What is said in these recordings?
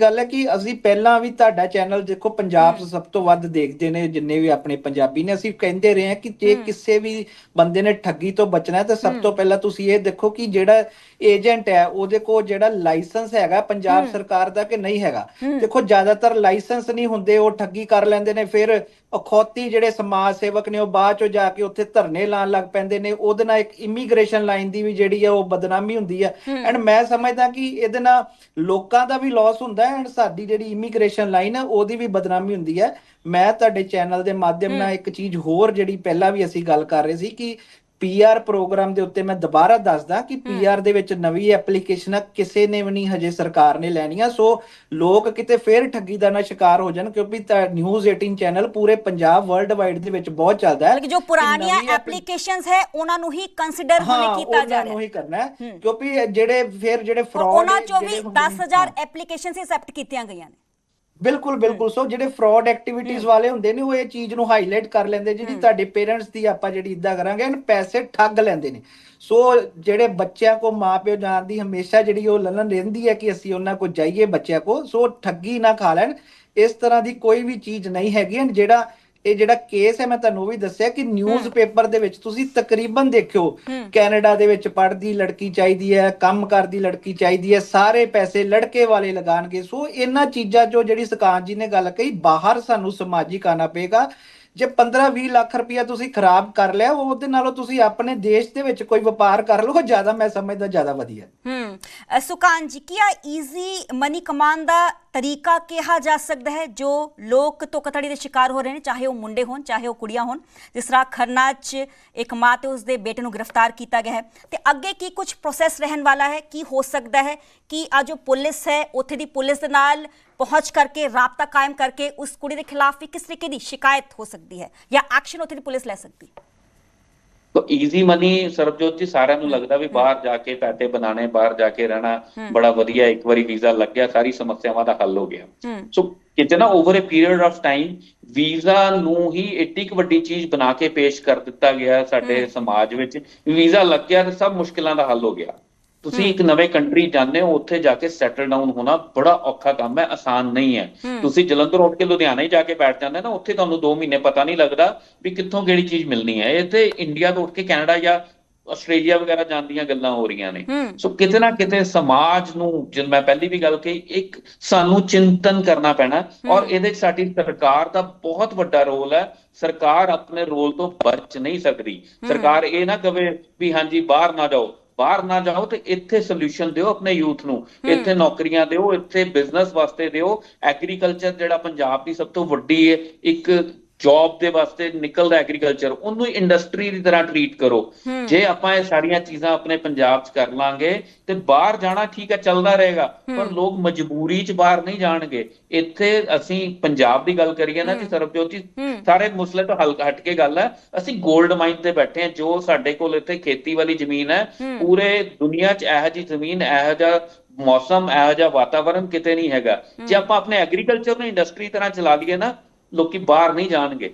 ਗੱਲ ਹੈ ਕਿ ਅਸੀਂ ਪਹਿਲਾਂ ਵੀ ਤੁਹਾਡਾ ਚੈਨਲ ਦੇਖੋ ਪੰਜਾਬ 'ਚ ਸਭ ਤੋਂ ਵੱਧ ਦੇਖਦੇ ਨੇ ਜਿੰਨੇ ਵੀ ਆਪਣੇ ਪੰਜਾਬੀ ਨੇ ਅਸੀਂ ਕਹਿੰਦੇ ਰਹੇ ਹਾਂ ਕਿ ਜੇ। ਕਿਸੇ ਵੀ ਬੰਦੇ ਨੇ ਠੱਗੀ ਤੋਂ ਬਚਣਾ ਹੈ ਤਾਂ ਸਭ। ਤੋਂ ਪਹਿਲਾਂ ਤੁਸੀਂ ਇਹ ਦੇਖੋ ਕਿ ਜਿਹੜਾ ਏਜੰਟ ਹੈ ਉਹਦੇ ਕੋਲ ਜਿਹੜਾ ਲਾਇਸੈਂਸ ਹੈਗਾ ਪੰਜਾਬ। ਸਰਕਾਰ ਦਾ ਕਿ ਨਹੀਂ ਹੈਗਾ। ਦੇਖੋ ਜ਼ਿਆਦਾਤਰ ਲਾਇਸੈਂਸ ਨਹੀਂ ਹੁੰਦੇ ਉਹ ਠੱਗੀ ਕਰ ਲੈਂਦੇ ਨੇ ਫਿਰ ਅਖੌਤੀ ਜਿਹੜੇ ਸਮਾਜ ਸੇਵਕ ਨੇ ਉਹ ਬਾਅਦ ਚੋਂ ਜਾ ਕੇ ਉੱਥੇ ਧਰਨੇ ਲਾਉਣ ਲੱਗ ਪੈਂਦੇ ਨੇ ਉਹਦੇ ਨਾਲ ਇੱਕ ਇਮੀਗ੍ਰੇਸ਼ਨ ਲਾਈਨ ਦੀ ਵੀ ਜਿਹੜੀ ਹੈ ਉਹ ਬਦਨਾਮੀ ਹੁੰਦੀ ਹੈ। ਐਂਡ ਮੈਂ ਸਮਝਦਾ ਕਿ ਇਹਦੇ ਨਾਲ ਲੋਕਾਂ ਦਾ ਵੀ ਲਾਸ ਹੁੰਦਾ ਹੈ ਐਂਡ ਸਾਡੀ ਜਿਹੜੀ ਇਮੀਗ੍ਰੇਸ਼ਨ ਲਾਈਨ ਹੈ ਉਹਦੀ ਵੀ ਬਦਨਾਮੀ ਹੁੰਦੀ ਹੈ ਮੈਂ ਤੁਹਾਡੇ ਚੈਨਲ ਦੇ ਮਾਧਿਅਮ ਨਾਲ। ਇੱਕ ਚੀਜ਼ ਹੋਰ ਜਿਹੜੀ ਪਹਿਲਾਂ ਵੀ ਅਸੀਂ ਗੱਲ ਕਰ ਰਹੇ ਸੀ ਕਿ ਪੀਆਰ ਪ੍ਰੋਗਰਾਮ ਦੇ ਉੱਤੇ ਮੈਂ ਦੁਬਾਰਾ ਦੱਸਦਾ ਕਿ ਪੀਆਰ ਦੇ ਵਿੱਚ ਨਵੀਂ ਐਪਲੀਕੇਸ਼ਨ ਕਿਸੇ ਨੇ ਵੀ ਨਹੀਂ ਹਜੇ ਸਰਕਾਰ ਨੇ ਲੈਣੀਆਂ ਸੋ ਲੋਕ ਕਿਤੇ ਫੇਰ ਠੱਗੀ ਦਾ ਨਾ ਸ਼ਿਕਾਰ ਹੋ ਜਾਣ ਕਿਉਂਕਿ ਨਿਊਜ਼ 18 ਚੈਨਲ ਪੂਰੇ ਪੰਜਾਬ ਵਰਲਡ ਵਾਈਡ ਦੇ ਵਿੱਚ ਬਹੁਤ ਚੱਲਦਾ ਹੈ ਬਲਕਿ ਜੋ ਕਿ ਪੁਰਾਣੀਆਂ ਐਪਲੀਕੇਸ਼ਨਸ ਹੈ ਉਹਨਾਂ ਨੂੰ ਹੀ ਕੰਸੀਡਰ ਹਾਂ ਹੁਣੇ ਕੀਤਾ ਜਾ ਉਹਨਾਂ ਰਿਹਾ ਨੂੰ ਹੈ ਹੀ। ਕਰਨਾ ਹੈ ਹੂੰ। ਕਿਉਂਕਿ ਜਿਹੜੇ ਫਿਰ ਜਿਹੜੇ ਫਰਾਡ ਉਹਨਾਂ ਚੋਂ ਵੀ 10000 ਐਪਲੀਕੇਸ਼ਨਸ ਐਕਸੈਪਟ ਕੀਤੀਆਂ ਗਈਆਂ ਨੇ। ਬਿਲਕੁਲ ਬਿਲਕੁਲ। ਸੋ ਜਿਹੜੇ ਫਰਾਡ ਐਕਟੀਵਿਟੀਜ਼ ਵਾਲੇ ਹੁੰਦੇ ਨੇ ਉਹ ਇਹ ਚੀਜ਼ ਨੂੰ ਹਾਈਲਾਈਟ ਕਰ ਲੈਂਦੇ ਜਿਹੜੀ ਤੁਹਾਡੇ ਪੇਰੈਂਟਸ ਦੀ ਆਪਾਂ ਜਿਹੜੀ ਇਦਾਂ ਕਰਾਂਗੇ ਇਹਨ ਪੈਸੇ ਠੱਗ ਲੈਂਦੇ ਨੇ। ਸੋ ਜਿਹੜੇ ਬੱਚਿਆਂ ਕੋ ਮਾਪਿਓ ਜਾਣ ਦੀ ਹਮੇਸ਼ਾ ਜਿਹੜੀ ਉਹ ਲਲਨ ਰਹਿੰਦੀ ਹੈ ਕਿ ਅਸੀਂ ਉਹਨਾਂ ਕੋ ਜਾਈਏ ਬੱਚਿਆਂ ਕੋ ਸੋ ਠੱਗੀ ਨਾ ਖਾ ਲੈਣ। ਇਸ ਤਰ੍ਹਾਂ ਦੀ ਕੋਈ ਵੀ ਚੀਜ਼ ਨਹੀਂ ਹੈਗੀ ਜਿਹੜਾ ਇਹ ਜਿਹੜਾ ਕੇਸ ਹੈ ਮੈਂ ਤੁਹਾਨੂੰ ਉਹ ਵੀ ਦੱਸਿਆ ਕਿ ਨਿਊਜ਼ ਪੇਪਰ ਦੇ ਵਿੱਚ ਤੁਸੀਂ ਤਕਰੀਬਨ ਦੇਖਿਓ ਹੂੰ। ਕੈਨੇਡਾ ਦੇ ਵਿੱਚ ਪੜ੍ਹਦੀ ਲੜਕੀ ਚਾਹੀਦੀ ਹੈ ਕੰਮ ਕਰਦੀ ਲੜਕੀ ਚਾਹੀਦੀ ਹੈ ਸਾਰੇ ਪੈਸੇ ਲੜਕੇ ਵਾਲੇ ਲਗਾਣਗੇ। ਸੋ ਇਹਨਾਂ ਚੀਜ਼ਾਂ ਚੋਂ ਜਿਹੜੀ ਸਕਾਨ ਜੀ ਨੇ ਗੱਲ ਕਹੀ ਬਾਹਰ ਸਾਨੂੰ ਸਮਾਜਿਕ ਆਣਾ ਪਏਗਾ। ਜੇ 15-20 ਲੱਖ ਰੁਪਇਆ ਤੁਸੀਂ ਖਰਾਬ ਕਰ ਲਿਆ ਉਹ ਉਹਦੇ ਨਾਲੋਂ ਤੁਸੀਂ ਆਪਣੇ ਦੇਸ਼ ਦੇ ਵਿੱਚ ਕੋਈ ਵਪਾਰ ਕਰ ਲਓ ਜ਼ਿਆਦਾ ਮੈਂ ਸਮਝਦਾ ਜ਼ਿਆਦਾ ਵਧੀਆ। ਅ, ਸੁਕਾਨ ਜੀ ਕੀ ਆ ਈਜ਼ੀ ਮਨੀ ਕਮਾਉਣ ਦਾ ਤਰੀਕਾ ਕਿਹਾ ਜਾ ਸਕਦਾ ਹੈ ਜੋ ਲੋਕ ਧੋਖਾਧੜੀ ਦੇ ਸ਼ਿਕਾਰ ਹੋ ਰਹੇ ਨੇ, ਚਾਹੇ ਉਹ ਮੁੰਡੇ ਹੋਣ, ਚਾਹੇ ਉਹ ਕੁੜੀਆਂ ਹੋਣ। ਜਿਸ ਤਰ੍ਹਾਂ ਖਰਨਾ 'ਚ ਇੱਕ ਮਾਂ ਤੇ ਉਸਦੇ ਬੇਟੇ ਨੂੰ ਗ੍ਰਿਫਤਾਰ ਕੀਤਾ ਗਿਆ ਹੈ। ਤੇ ਅੱਗੇ ਕੀ ਕੁਝ ਪ੍ਰੋਸੈਸ ਰਹਿਣ ਵਾਲਾ ਹੈ? ਕੀ ਹੋ ਸਕਦਾ ਹੈ ਕਿ ਆ ਜੋ ਪੁਲਿਸ ਹੈ, ਉੱਥੇ ਦੀ ਪੁਲਿਸ ਦੇ ਨਾਲ ਪਹੁੰਚ ਕਰਕੇ, ਰਾਬਤਾ ਕਾਇਮ ਕਰਕੇ ਉਸ ਕੁੜੀ ਦੇ ਖਿਲਾਫ ਵੀ ਕਿਸ ਤਰੀਕੇ ਦੀ ਸ਼ਿਕਾਇਤ ਹੋ ਸਕਦੀ ਹੈ? ਜਾਂ ਐਕਸ਼ਨ ਉੱਥੇ ਦੀ ਪੁਲਿਸ ਲੈ ਸਕਦੀ ਹੈ? ਤੋ ਈਜ਼ੀ ਮਨੀ ਸਰਬਜੋਤ ਜੀ ਸਾਰਿਆਂ ਨੂੰ ਲੱਗਦਾ ਵੀ ਬਾਹਰ ਜਾ ਕੇ ਪੈਸੇ ਬਣਾਣੇ ਬਾਹਰ ਜਾ ਕੇ ਰਹਿਣਾ ਬੜਾ ਵਧੀਆ ਇੱਕ ਵਾਰੀ ਵੀਜ਼ਾ ਲੱਗ ਗਿਆ ਸਾਰੀ ਸਮੱਸਿਆਵਾਂ ਦਾ ਹੱਲ ਹੋ ਗਿਆ। ਸੋ ਕਿਤੇ ਨਾ over a period of time visa ਨੂੰ ਹੀ ਏਡੀ ਕੁ ਵੱਡੀ ਚੀਜ਼ ਬਣਾ ਕੇ ਪੇਸ਼ ਕਰ ਦਿੱਤਾ ਗਿਆ ਸਾਡੇ ਸਮਾਜ ਵਿੱਚ ਵੀਜ਼ਾ ਲੱਗ ਗਿਆ ਤੇ ਸਭ ਮੁਸ਼ਕਿਲਾਂ ਦਾ ਹੱਲ ਹੋ ਗਿਆ। ਤੁਸੀਂ ਇੱਕ ਨਵੇਂ ਕੰਟਰੀ ਜਾਂਦੇ ਹੋ ਉੱਥੇ ਜਾ ਕੇ ਸੈਟਲ ਡਾਊਨ ਹੋਣਾ ਬੜਾ ਔਖਾ ਕੰਮ ਹੈ ਆਸਾਨ ਨਹੀਂ ਹੈ। ਤੁਸੀਂ ਜਲੰਧਰ ਉੱਠ ਕੇ ਲੁਧਿਆਣਾ ਹੀ ਜਾ ਕੇ ਬੈਠ ਜਾਂਦੇ ਨਾ ਉੱਥੇ ਤੁਹਾਨੂੰ 2 ਮਹੀਨੇ ਪਤਾ ਨਹੀਂ ਲੱਗਦਾ ਵੀ ਕਿੱਥੋਂ ਕਿਹੜੀ ਚੀਜ਼ ਮਿਲਣੀ ਹੈ। ਇਹ ਤੇ ਇੰਡੀਆ ਤੋਂ ਉੱਠ ਕੇ ਕੈਨੇਡਾ ਜਾਂ ਆਸਟ੍ਰੇਲੀਆ ਵਗੈਰਾ ਜਾਣ ਦੀਆਂ ਗੱਲਾਂ ਹੋ ਰਹੀਆਂ ਨੇ। ਸੋ ਕਿਤੇ ਨਾ ਕਿਤੇ ਸਮਾਜ ਨੂੰ ਜਿਵੇਂ ਮੈਂ ਪਹਿਲੀ ਵੀ ਗੱਲ ਕਹੀ ਇੱਕ ਸਾਨੂੰ ਚਿੰਤਨ ਕਰਨਾ ਪੈਣਾ ਔਰ ਇਹਦੇ 'ਚ ਸਾਡੀ ਸਰਕਾਰ ਦਾ ਬਹੁਤ ਵੱਡਾ ਰੋਲ ਹੈ। ਸਰਕਾਰ ਆਪਣੇ ਰੋਲ ਤੋਂ ਬਚ ਨਹੀਂ ਸਕਦੀ। ਸਰਕਾਰ ਇਹ ਨਾ ਕਵੇ ਵੀ ਹਾਂਜੀ ਬਾਹਰ ਨਾ ਜਾਓ। ਬਾਹਰ ਨਾ ਜਾਓ ਤੇ ਇੱਥੇ ਸੋਲੂਸ਼ਨ ਦਿਓ ਆਪਣੇ ਯੂਥ ਨੂੰ। ਇੱਥੇ ਨੌਕਰੀਆਂ ਦਿਓ ਇੱਥੇ ਬਿਜ਼ਨਸ ਵਾਸਤੇ ਦਿਓ। ਐਗਰੀਕਲਚਰ ਜਿਹੜਾ ਪੰਜਾਬ ਦੀ ਸਭ ਤੋਂ ਵੱਡੀ ਇੱਕ ਜੌਬ ਦੇ ਵਾਸਤੇ ਨਿਕਲਦਾ ਐਗਰੀਕਲਚਰ ਉਹਨੂੰ ਇੰਡਸਟਰੀ ਦੀ ਤਰ੍ਹਾਂ ਟਰੀਟ ਕਰੋ। ਜੇ ਆਪਾਂ ਇਹ ਸਾਰੀਆਂ ਚੀਜ਼ਾਂ ਆਪਣੇ ਪੰਜਾਬ 'ਚ ਕਰ ਲਾਂਗੇ ਤੇ ਬਾਹਰ ਜਾਣਾ ਠੀਕ ਹੈ ਚੱਲਦਾ ਰਹੇਗਾ। ਪਰ ਲੋਕ ਮਜਬੂਰੀ 'ਚ ਬਾਹਰ ਨਹੀਂ ਜਾਣਗੇ। ਇੱਥੇ ਅਸੀਂ ਪੰਜਾਬ ਦੀ ਗੱਲ ਕਰੀਏ ਨਾ ਜੀ ਸਰਬਜੋਤ ਜੀ। ਸਾਰੇ ਮਸਲੇ ਤੋਂ ਹਲ ਹਟ ਕੇ ਗੱਲ ਹੈ ਅਸੀਂ 골ਡ ਮਾਈਨ ਤੇ ਬੈਠੇ ਹਾਂ ਜੋ ਸਾਡੇ ਕੋਲ ਇੱਥੇ ਖੇਤੀ ਵਾਲੀ ਜ਼ਮੀਨ ਹੈ। ਪੂਰੇ ਦੁਨੀਆ 'ਚ ਇਹੋ ਜਿਹੀ ਜ਼ਮੀਨ ਇਹੋ ਜਿਹਾ ਮੌਸਮ ਇਹੋ ਜਿਹਾ ਵਾਤਾਵਰਣ ਕਿਤੇ ਨਹੀਂ ਹੈਗਾ। ਜੇ ਆਪਾਂ ਆਪਣੇ ਐਗਰੀਕਲਚਰ ਨੂੰ ਇੰਡਸਟਰੀ ਤਰ੍ਹਾਂ ਚਲਾ ਲਈਏ ਨਾ ਲੋਕੀ ਬਾਹਰ ਨਹੀਂ ਜਾਣਗੇ।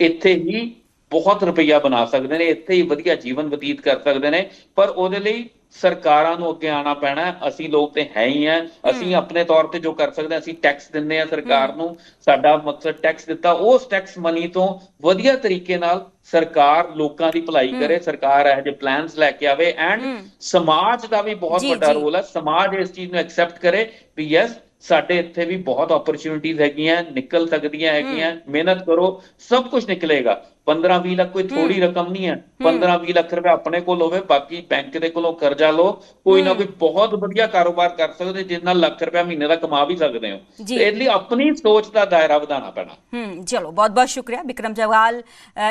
ਇੱਥੇ ਹੀ ਬਹੁਤ ਰੁਪਈਆ ਬਣਾ ਸਕਦੇ ਨੇ ਇੱਥੇ ਹੀ ਵਧੀਆ ਜੀਵਨ ਬਤੀਤ ਕਰ ਸਕਦੇ ਨੇ ਪਰ ਉਹਦੇ ਲਈ ਸਰਕਾਰਾਂ ਨੂੰ ਅੱਗੇ ਆਣਾ ਪੈਣਾ। ਅਸੀਂ ਲੋਕ ਤੇ ਹੈ ਹੀ ਆ ਅਸੀਂ ਆਪਣੇ ਤੌਰ ਤੇ ਜੋ ਕਰ ਸਕਦੇ ਅਸੀਂ ਟੈਕਸ ਦਿੰਦੇ ਆ ਸਰਕਾਰ ਨੂੰ। ਸਾਡਾ ਮਕਸਦ ਟੈਕਸ ਦਿੱਤਾ। ਉਸ ਟੈਕਸ ਮਨੀ ਤੋਂ ਵਧੀਆ ਤਰੀਕੇ ਨਾਲ ਸਰਕਾਰ ਲੋਕਾਂ ਦੀ ਭਲਾਈ ਕਰੇ। ਸਰਕਾਰ ਇਹੋ ਜਿਹੇ ਪਲਾਨਸ ਲੈ ਕੇ ਆਵੇ। ਐਂਡ। ਸਮਾਜ ਦਾ ਵੀ ਬਹੁਤ ਜੀ, ਵੱਡਾ ਜੀ। ਰੋਲ ਹੈ। ਸਮਾਜ ਇਸ ਚੀਜ਼ ਨੂੰ ਐਕਸੈਪਟ ਕਰੇ ਵੀ ਯੈਸ ਸਾਡੇ ਇੱਥੇ ਵੀ ਬਹੁਤ ਓਪਰਚ्युनिटीज ਹੈਗੀਆਂ ਨਿਕਲ ਸਕਦੀਆਂ ਹੈਗੀਆਂ ਮਿਹਨਤ ਕਰੋ ਸਭ ਕੁਝ ਨਿਕਲੇਗਾ। 15 20 ਲੱਖ ਕੋਈ ਥੋੜੀ ਰਕਮ ਨਹੀਂ ਹੈ। 15 20 ਲੱਖ ਰੁਪਏ ਆਪਣੇ ਕੋਲ ਹੋਵੇ ਬਾਕੀ ਬੈਂਕ ਦੇ ਕੋਲੋਂ ਕਰਜ਼ਾ ਲਓ। ਕੋਈ ਨਾ ਕੋਈ ਬਹੁਤ ਵਧੀਆ ਕਾਰੋਬਾਰ ਕਰ ਸਕਦੇ ਜਿਸ ਨਾਲ ਲੱਖ ਰੁਪਏ ਮਹੀਨੇ ਦਾ ਕਮਾ ਵੀ ਸਕਦੇ ਹੋ। ਤੇ ਲਈ ਆਪਣੀ ਸੋਚ ਦਾ ਦਾਇਰਾ ਵਧਾਉਣਾ ਪੈਣਾ। ਹਮ ਚਲੋ ਬਹੁਤ ਬਹੁਤ ਸ਼ੁਕਰੀਆ ਵਿਕਰਮ ਜਵਾਲ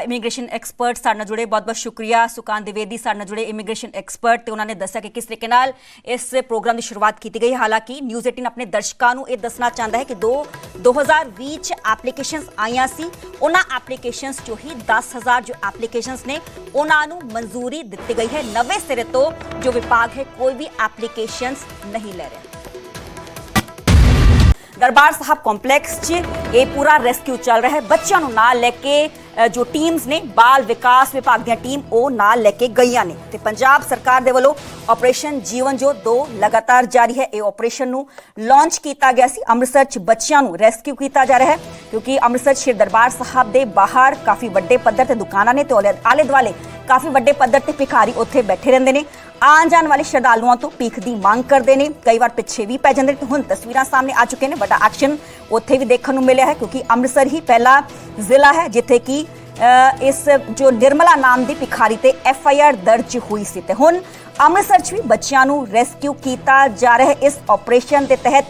ਇਮੀਗ੍ਰੇਸ਼ਨ ਐਕਸਪਰਟ ਸਾਡੇ ਨਾਲ ਜੁੜੇ। ਬਹੁਤ ਬਹੁਤ ਸ਼ੁਕਰੀਆ ਸੁਕਾਨ ਦਿਵੇਦੀ ਸਾਡੇ ਨਾਲ ਜੁੜੇ ਇਮੀਗ੍ਰੇਸ਼ਨ ਐਕਸਪਰਟ ਤੇ ਉਹਨਾਂ ਨੇ ਦੱਸਿਆ ਕਿ ਕਿਸ ਤਰੀਕੇ ਨਾਲ ਇਸ ਪ੍ਰੋਗਰਾਮ ਦੀ ਸ਼ੁਰੂਆਤ ਕੀਤੀ ਗਈ ਹਾਲਾਂਕਿ ਨਿਊਜ਼ 18 ਆਪਣੇ ਦਰਸ਼ਕਾਂ ਨੂੰ ਇਹ ਦੱਸਣਾ ਚਾਹੁੰਦਾ ਹੈ ਕਿ ਦੋ 2020 ਚ ਐਪਲੀਕੇਸ਼ਨਸ ਆਈਆਂ ਸੀ। ਉਹਨਾਂ ਐਪਲੀਕੇਸ਼ਨਸ ਚੋਂ ਹੀ 10000 ਜੋ ਐਪਲੀਕੇਸ਼ਨਸ ਨੇ, ਉਹਨਾਂ ਨੂੰ ਮਨਜ਼ੂਰੀ ਦਿੱਤੀ ਗਈ ਹੈ ਨਵੇਂ ਸਿਰੇ ਤੋਂ, ਜੋ ਵਿਭਾਗ ਹੈ, ਕੋਈ ਵੀ ਐਪਲੀਕੇਸ਼ਨਸ ਨਹੀਂ ਲੈ ਰਿਹਾ। ਦਰਬਾਰ ਸਾਹਿਬ ਕੰਪਲੈਕਸ 'ਚ ਇਹ ਪੂਰਾ ਰੈਸਕਿਊ ਚੱਲ ਰਿਹਾ ਹੈ। ਬੱਚਿਆਂ ਨੂੰ ਨਾਲ ਲੈ ਕੇ ਜੋ ਟੀਮਸ ਨੇ ਬਾਲ ਵਿਕਾਸ ਵਿਭਾਗ ਦੀਆਂ ਟੀਮ ਉਹ ਨਾਲ ਲੈ ਕੇ ਗਈਆਂ ਨੇ। ਤੇ ਪੰਜਾਬ ਸਰਕਾਰ ਦੇ ਵੱਲੋਂ ਆਪਰੇਸ਼ਨ ਜੀਵਨ ਜੋ 2 ਲਗਾਤਾਰ ਜਾਰੀ ਹੈ। ਇਹ ਆਪਰੇਸ਼ਨ ਨੂੰ ਲਾਂਚ ਕੀਤਾ ਗਿਆ ਸੀ। ਅੰਮ੍ਰਿਤਸਰ 'ਚ ਬੱਚਿਆਂ ਨੂੰ ਰੈਸਕਿਊ ਕੀਤਾ ਜਾ ਰਿਹਾ ਹੈ। ਕਿਉਂਕਿ ਅੰਮ੍ਰਿਤਸਰ ਸ਼੍ਰੀ ਦਰਬਾਰ ਸਾਹਿਬ ਦੇ ਬਾਹਰ ਕਾਫੀ ਵੱਡੇ ਪੱਧਰ ਤੇ ਦੁਕਾਨਾਂ ਨੇ ਤੇ ਆਲੇ ਦੁਆਲੇ ਕਾਫੀ ਵੱਡੇ ਪੱਧਰ ਤੇ ਭਿਖਾਰੀ ਉੱਥੇ ਬੈਠੇ ਰਹਿੰਦੇ ਨੇ। ਆਉਣ ਜਾਣ ਵਾਲੇ ਸ਼ਰਧਾਲੂਆਂ ਤੋਂ ਭੀਖ ਦੀ ਮੰਗ ਕਰਦੇ ਨੇ। ਕਈ ਵਾਰ ਪਿੱਛੇ ਵੀ ਪੈ ਜਾਂਦੇ ਨੇ। ਹੁਣ ਤਸਵੀਰਾਂ ਸਾਹਮਣੇ ਆ ਚੁੱਕੇ ਨੇ। ਵੱਡਾ ਐਕਸ਼ਨ ਉੱਥੇ ਵੀ ਦੇਖਣ ਨੂੰ ਮਿਲਿਆ ਹੈ ਕਿਉਂਕਿ ਅੰਮ੍ਰਿਤਸਰ ਹੀ ਪਹਿਲਾ ਜ਼ਿਲ੍ਹਾ ਹੈ, ਜਿੱਥੇ ਕਿ ਇਸ ਜੋ ਨਿਰਮਲਾ ਨਾਮ ਦੀ ਭਿਖਾਰੀ ਤੇ ਐਫ ਆਈ ਆਰ ਦਰਜ ਹੋਈ ਸੀ। ਤੇ ਹੁਣ ਅੰਮ੍ਰਿਤਸਰ 'ਚ ਵੀ ਬੱਚਿਆਂ ਨੂੰ ਰੈਸਕਿਊ ਕੀਤਾ ਜਾ ਰਿਹਾ ਹੈ। ਇਸ ਆਪਰੇਸ਼ਨ ਦੇ ਤਹਿਤ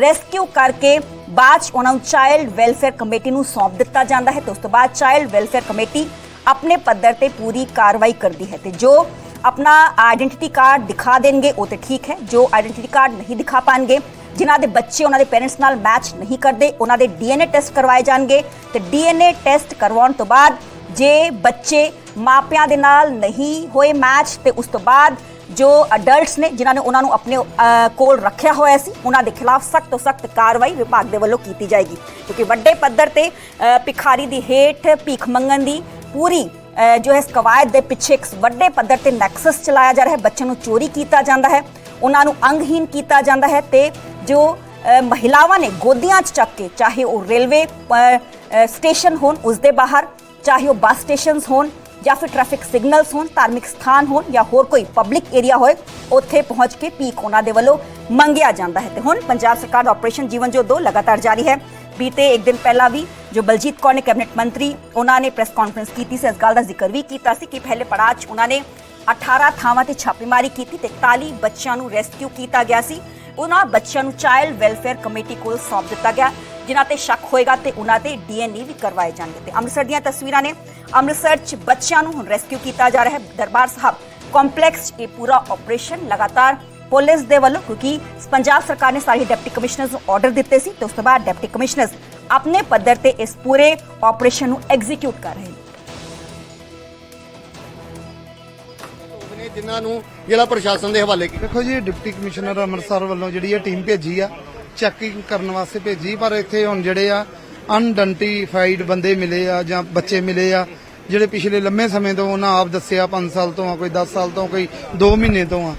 ਰੈਸਕਿਊ ਕਰਕੇ ਬਾਅਦ 'ਚ ਉਹਨਾਂ ਨੂੰ ਚਾਈਲਡ ਵੈਲਫੇਅਰ ਕਮੇਟੀ ਨੂੰ ਸੌਂਪ ਦਿੱਤਾ ਜਾਂਦਾ ਹੈ। ਤੇ ਉਸ ਤੋਂ ਬਾਅਦ ਚਾਈਲਡ ਵੈਲਫੇਅਰ ਕਮੇਟੀ ਆਪਣੇ ਪੱਧਰ ਤੇ ਪੂਰੀ ਕਾਰਵਾਈ ਕਰਦੀ ਹੈ ਤੇ ਜੋ ਆਪਣਾ ਆਇਡੈਂਟੀਟੀ ਕਾਰਡ ਦਿਖਾ ਦੇਣਗੇ, ਉਹ ਤੇ ਠੀਕ ਹੈ। ਜੋ ਆਇਡੈਂਟੀਟੀ ਕਾਰਡ ਨਹੀਂ ਦਿਖਾ ਪਾਣਗੇ, ਜਿਨ੍ਹਾਂ ਦੇ ਬੱਚੇ ਉਹਨਾਂ ਦੇ ਪੇਰੈਂਟਸ ਨਾਲ ਮੈਚ ਨਹੀਂ ਕਰਦੇ, ਉਹਨਾਂ ਦੇ ਡੀਐਨਏ ਟੈਸਟ ਕਰਵਾਏ ਜਾਣਗੇ ਤੇ ਡੀਐਨਏ ਟੈਸਟ ਕਰਵਾਉਣ ਤੋਂ ਬਾਅਦ ਜੇ ਬੱਚੇ ਮਾਪਿਆਂ ਦੇ ਨਾਲ ਨਹੀਂ ਹੋਏ ਮੈਚ ਤੇ ਉਸ ਤੋਂ ਬਾਅਦ ਜੋ ਅਡਲਟਸ ਨੇ, ਜਿਨ੍ਹਾਂ ਨੇ ਉਹਨਾਂ ਨੂੰ ਆਪਣੇ ਕੋਲ ਰੱਖਿਆ ਹੋਇਆ ਸੀ, ਉਹਨਾਂ ਦੇ ਖਿਲਾਫ ਸਖਤ ਤੋਂ ਸਖਤ ਕਾਰਵਾਈ ਵਿਭਾਗ ਦੇ ਵੱਲੋਂ ਕੀਤੀ ਜਾਏਗੀ। ਕਿਉਂਕਿ ਵੱਡੇ ਪੱਧਰ ਤੇ ਭਿਖਾਰੀ ਦੀ ਹੇਠ ਭੀਖ ਮੰਗਣ ਦੀ ਪੂਰੀ ਜੋ ਹੈ ਇਸ ਕਵਾਇਦ ਦੇ ਪਿੱਛੇ ਇੱਕ ਵੱਡੇ ਪੱਧਰ ਤੇ ਨੈਕਸਸ ਚਲਾਇਆ ਜਾ ਰਿਹਾ ਹੈ, ਬੱਚਿਆਂ ਨੂੰ ਚੋਰੀ ਕੀਤਾ ਜਾਂਦਾ ਹੈ, ਉਹਨਾਂ ਨੂੰ ਅੰਗਹੀਨ ਕੀਤਾ ਜਾਂਦਾ ਹੈ ਤੇ ਜੋ ਮਹਿਲਾਵਾਂ ਨੇ ਗੋਦੀਆਂ 'ਚ ਚੱਕ ਕੇ, ਚਾਹੇ ਉਹ ਰੇਲਵੇ ਸਟੇਸ਼ਨ ਹੋਣ, ਉਸ ਦੇ ਬਾਹਰ, ਚਾਹੇ ਉਹ ਬੱਸ ਸਟੇਸ਼ਨਸ ਹੋਣ ਜਾਂ ਫਿਰ ਟ੍ਰੈਫਿਕ ਸਿਗਨਲਸ ਹੋਣ, ਧਾਰਮਿਕ ਸਥਾਨ ਹੋਣ ਜਾਂ ਹੋਰ ਕੋਈ ਪਬਲਿਕ ਏਰੀਆ ਹੋਏ, ਉੱਥੇ ਪਹੁੰਚ ਕੇ ਪੀਕ ਉਹਨਾਂ ਦੇ ਵੱਲੋਂ ਮੰਗਿਆ ਜਾਂਦਾ ਹੈ। ਤੇ ਹੁਣ ਪੰਜਾਬ ਸਰਕਾਰ ਦਾ ਆਪਰੇਸ਼ਨ ਜੀਵਨ ਜੋ 2 ਲਗਾਤਾਰ ਜਾਰੀ ਹੈ। ਬੀਤੇ ਇੱਕ ਦਿਨ ਪਹਿਲਾਂ ਵੀ ਜੋ ਬਲਜੀਤ ਕੌਰ ਨੇ ਕੈਬਨਿਟ ਮੰਤਰੀ, ਉਹਨਾਂ ਨੇ ਪ੍ਰੈਸ ਕਾਨਫਰੰਸ ਕੀਤੀ, ਸੀ ਇਸ ਗੱਲ ਦਾ ਜ਼ਿਕਰ ਵੀ ਕੀਤਾ ਸੀ ਕਿ ਪਹਿਲੇ ਪੜਾਅ 'ਚ ਉਹਨਾਂ ਨੇ 18 ਥਾਵਾਂ ਤੇ ਛਾਪੇਮਾਰੀ ਕੀਤੀ ਤੇ 41 ਬੱਚਿਆਂ ਨੂੰ ਰੈਸਕਿਊ ਕੀਤਾ ਗਿਆ ਸੀ। ਉਹਨਾਂ ਬੱਚਿਆਂ ਨੂੰ ਚਾਈਲਡ ਵੈਲਫੇਅਰ ਕਮੇਟੀ ਕੋਲ ਸੌਂਪ ਦਿੱਤਾ ਗਿਆ, ਜਿਨ੍ਹਾਂ ਤੇ ਸ਼ੱਕ ਹੋਏਗਾ ਤੇ ਉਹਨਾਂ ਤੇ ਡੀਐਨਏ ਵੀ ਕਰਵਾਏ ਜਾਣਗੇ। ਤੇ ਅੰਮ੍ਰਿਤਸਰ ਦੀਆਂ ਤਸਵੀਰਾਂ ਨੇ, ਅੰਮ੍ਰਿਤਸਰ 'ਚ ਬੱਚਿਆਂ ਨੂੰ ਹੁਣ ਰੈਸਕਿਊ ਕੀਤਾ ਜਾ ਰਿਹਾ ਹੈ। ਦਰਬਾਰ ਸਾਹਿਬ ਕੰਪਲੈਕਸ 'ਚ ਇਹ ਪੂਰਾ ਆਪਰੇਸ਼ਨ ਲਗਾਤਾਰ ਪੁਲਿਸ ਦੇ ਵੱਲੋਂ ਕਿਉਂਕਿ ਪੰਜਾਬ ਸਰਕਾਰ ਨੇ ਸਾਰੇ ਡਿਪਟੀ ਕਮਿਸ਼ਨਰਸ ਨੂੰ ਆਰਡਰ ਦਿੱਤੇ ਸੀ ਤੇ ਉਸ ਤੋਂ ਬਾਅਦ ਡਿਪਟੀ ਕਮਿਸ਼ਨਰਸ ਆਪਣੇ ਪੱਧਰ ਤੇ ਇਸ ਪੂਰੇ ਆਪਰੇਸ਼ਨ ਨੂੰ ਐਗਜ਼ੀਕਿਊਟ ਕਰ ਰਹੇ ਨੇ। ਜਿਨ੍ਹਾਂ ਨੂੰ ਜ਼ਿਲ੍ਹਾ ਪ੍ਰਸ਼ਾਸਨ ਦੇ ਹਵਾਲੇ ਕੀਤਾ। ਦੇਖੋ ਜੀ ਡਿਪਟੀ ਕਮਿਸ਼ਨਰ ਅੰਮ੍ਰਿਤਸਰ ਵੱਲੋਂ ਜਿਹੜੀ ਇਹ ਟੀਮ ਭੇਜੀ ਆ ਚੈਕਿੰਗ ਕਰਨ ਵਾਸਤੇ ਭੇਜੀ ਪਰ ਇੱਥੇ ਹੁਣ ਜਿਹੜੇ ਆ ਅਨਡੈਂਟੀਫਾਈਡ ਬੰਦੇ ਮਿਲੇ ਆ ਜਾਂ ਬੱਚੇ ਮਿਲੇ ਆ ਜਿਹੜੇ ਪਿਛਲੇ ਲੰਮੇ ਸਮੇਂ ਤੋਂ ਉਹਨਾਂ ਆਪ ਦੱਸਿਆ 5 ਸਾਲ ਤੋਂ ਆ ਕੋਈ 10 ਸਾਲ ਤੋਂ ਕੋਈ 2 ਮਹੀਨੇ ਤੋਂ ਆ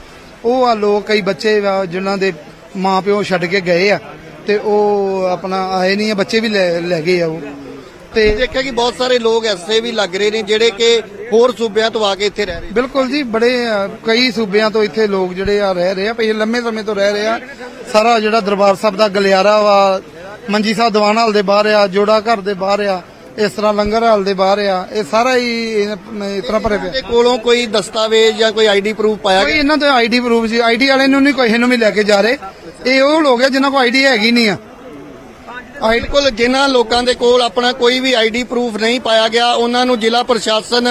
ਉਹ ਆ ਲੋਕ ਕਈ ਬੱਚੇ ਜਿਨ੍ਹਾਂ ਦੇ ਮਾਪਿਓ ਛੱਡ ਕੇ ਗਏ ਆ ਤੇ ਉਹ ਆਪਣਾ ਆਏ ਨਹੀਂ ਆ ਬੱਚੇ ਵੀ ਲੈ ਗਏ ਆ ਉਹ ਤੇ ਦੇਖਿਆ ਕਿ ਬਹੁਤ ਸਾਰੇ ਲੋਕ ਐਸੇ ਵੀ ਲੱਗ ਰਹੇ ਨੇ ਜਿਹੜੇ ਕਿ ਹੋਰ ਸੂਬਿਆਂ ਤੋਂ ਆ ਕੇ ਇੱਥੇ ਰਹਿ ਰਹੇ। ਬਿਲਕੁਲ ਜੀ ਬੜੇ ਕਈ ਸੂਬਿਆਂ ਤੋਂ ਇੱਥੇ ਲੋਕ ਜਿਹੜੇ ਆ ਰਹਿ ਰਹੇ ਆ ਪਿਛਲੇ ਲੰਮੇ ਸਮੇਂ ਤੋਂ ਰਹਿ ਰਹੇ ਆ ਸਾਰਾ ਜਿਹੜਾ ਦਰਬਾਰ ਸਾਹਿਬ ਦਾ ਗਲਿਆਰਾ ਵਾ ਮੰਜੀ ਸਾਹਿਬ ਦੀਵਾਨ ਹਾਲ ਦੇ ਬਾਹਰ ਆ ਜੋੜਾ ਘਰ ਦੇ ਬਾਹਰ ਆ ਇਸ ਤਰ੍ਹਾਂ ਲੰਗਰ ਹਾਲ ਦੇ ਬਾਹਰ ਆ ਇਹ ਸਾਰਾ ਹੀ ਇਸ ਤਰ੍ਹਾਂ ਭਰੇ ਪਿਆ ਕੋਲੋਂ ਕੋਈ ਦਸਤਾਵੇਜ਼ ਜਾਂ ਕੋਈ ਆਈਡੀ ਪ੍ਰੂਫ ਪਾਇਆ ਕੋਈ ਗਿਆ? ਇਹਨਾਂ ਤੇ ਆਈਡੀ ਪ੍ਰੂਫ ਸੀ ਆਈਡੀ ਵਾਲੇ ਨੂੰ ਨਹੀਂ ਕੋਈ ਨੂੰ ਵੀ ਲੈ ਕੇ ਜਾ ਰਹੇ। ਇਹ ਉਹ ਲੋਕ ਆ ਜਿਨ੍ਹਾਂ ਕੋਲ ਆਈਡੀ ਹੈਗੀ ਨਹੀਂ ਆ। ਬਿਲਕੁਲ ਜਿਨ੍ਹਾਂ ਲੋਕਾਂ ਦੇ ਕੋਲ ਆਪਣਾ ਕੋਈ ਵੀ ਆਈਡੀ ਪ੍ਰੂਫ ਨਹੀਂ ਪਾਇਆ ਗਿਆ, ਉਹਨਾਂ ਨੂੰ ਜ਼ਿਲ੍ਹਾ ਪ੍ਰਸ਼ਾਸਨ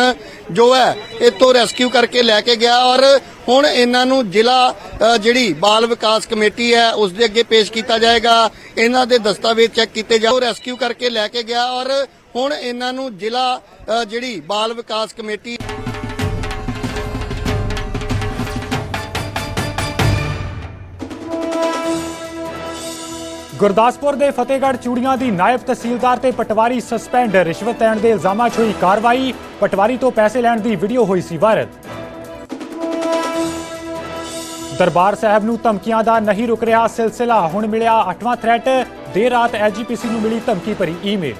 ਜੋ ਹੈ ਇੱਥੋਂ ਰੈਸਕਿਊ ਕਰਕੇ ਲੈ ਕੇ ਗਿਆ ਔਰ ਹੁਣ ਇਹਨਾਂ ਨੂੰ ਜ਼ਿਲ੍ਹਾ ਜਿਹੜੀ ਬਾਲ ਵਿਕਾਸ ਕਮੇਟੀ ਹੈ ਉਸ ਦੇ ਅੱਗੇ ਪੇਸ਼ ਕੀਤਾ ਜਾਏਗਾ। ਇਹਨਾਂ ਦੇ ਦਸਤਾਵੇਜ਼ ਚੈੱਕ ਕੀਤੇ ਜਾਓ, ਰੈਸਕਿਊ ਕਰਕੇ ਲੈ ਕੇ ਗਿਆ ਔਰ ਹੁਣ ਇਹਨਾਂ ਨੂੰ ਜ਼ਿਲ੍ਹਾ ਜਿਹੜੀ ਬਾਲ ਵਿਕਾਸ ਕਮੇਟੀ ਗੁਰਦਾਸਪੁਰ ਦੇ ਫਤਿਹਗੜ੍ਹ ਚੂੜੀਆਂ ਦੀ ਨਾਇਬ ਤਹਿਸੀਲਦਾਰ ਤੇ ਪਟਵਾਰੀ ਸਸਪੈਂਡ ਰਿਸ਼ਵਤ ਲੈਣ ਦੇ ਇਲਜ਼ਾਮਾਂ 'ਚ ਹੋਈ ਕਾਰਵਾਈ, ਪਟਵਾਰੀ ਤੋਂ ਪੈਸੇ ਲੈਣ ਦੀ ਵੀਡੀਓ ਹੋਈ ਸੀ ਵਾਇਰਲ। ਦਰਬਾਰ ਸਾਹਿਬ ਨੂੰ ਧਮਕੀਆਂ ਦਾ ਨਹੀਂ ਰੁਕ ਰਿਹਾ ਸਿਲਸਿਲਾ, ਹੁਣ ਮਿਲਿਆ 8ਵਾਂ ਥ੍ਰੈਟ ਦੇਰ ਰਾਤ ਐਜੀਪੀਸੀ ਨੂੰ ਮਿਲੀ ਧਮਕੀ ਭਰੀ ਈਮੇਲ।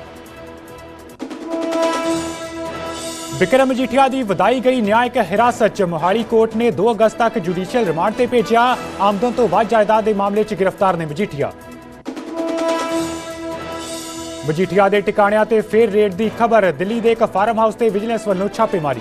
ਵਿਕਰਮ ਮਜੀਠੀਆ ਦੀ ਵਧਾਈ ਗਈ ਨਿਆਇਕ ਹਿਰਾਸਤ 'ਚ ਮੋਹਾਲੀ ਕੋਰਟ ਨੇ 2 ਅਗਸਤ ਤੱਕ ਜੁਡੀਸ਼ੀਅਲ ਰਿਮਾਂਡ ਤੇ ਭੇਜਿਆ, ਆਮਦਨ ਤੋਂ ਵੱਧ ਜਾਇਦਾਦ ਦੇ ਮਾਮਲੇ 'ਚ ਗ੍ਰਿਫਤਾਰ ਨੇ ਮਜੀਠੀਆ ਮਜੀਠੀਆ ਦੇ ਟਿਕਾਣਿਆਂ ਤੇ ਫੇਰ ਰੇਡ ਦੀ ਖਬਰ, ਦਿੱਲੀ ਦੇ ਇੱਕ ਫਾਰਮ ਹਾਊਸ ਤੇ ਵਿਜੀਲੈਂਸ ਵੱਲੋਂ ਛਾਪੇਮਾਰੀ।